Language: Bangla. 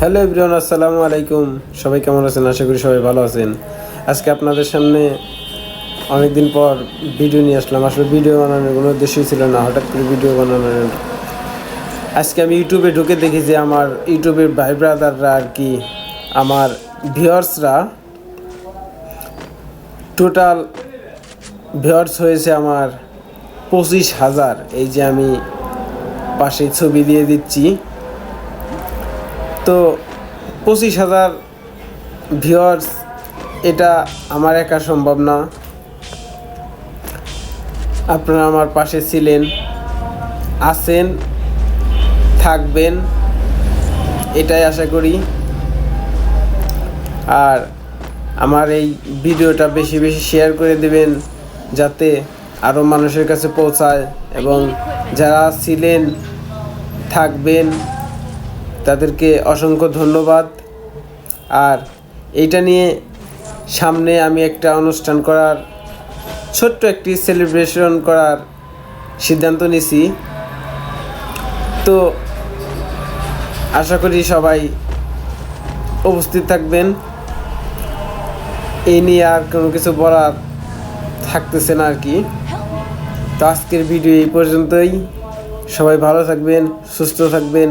হ্যালো এভরিওয়ান, আসসালামু আলাইকুম। সবাই কেমন আছেন? আশা করি সবাই ভালো আছেন। আজকে আপনাদের সামনে অনেকদিন পর ভিডিও নিয়ে আসলাম। আসলে ভিডিও বানানোর কোনো উদ্দেশ্যই ছিল না, হঠাৎ করে ভিডিও বানানোর। আজকে আমি ইউটিউবে ঢুকে দেখি যে আমার ইউটিউবের ভাই ব্রাদাররা আর কি, আমার ভিউয়ার্সরা টোটাল ভিউয়ার্স হয়েছে আমার পঁচিশ হাজার। এই যে আমি পাশে ছবি দিয়ে দিচ্ছি। তো পঁচিশ হাজার ভিউয়ার্স এটা আমার একা সম্ভব না। আপনারা আমার পাশে ছিলেন, আছেন, থাকবেন, এটাই আশা করি। আর আমার এই ভিডিওটা বেশি বেশি শেয়ার করে দেবেন, যাতে আরও মানুষের কাছে পৌঁছায় এবং যারা ছিলেন, থাকবেন তাদেরকে অসংখ্য ধন্যবাদ। আর এইটা নিয়ে সামনে আমি একটা অনুষ্ঠান করার, ছোট্ট একটি সেলিব্রেশন করার সিদ্ধান্ত নিছি তো আশা করি সবাই উপস্থিত থাকবেন। এই নিয়ে আর কোনো কিছু বলার থাকতেছে না আর কি তো আজকের ভিডিও এই পর্যন্তই। সবাই ভালো থাকবেন, সুস্থ থাকবেন।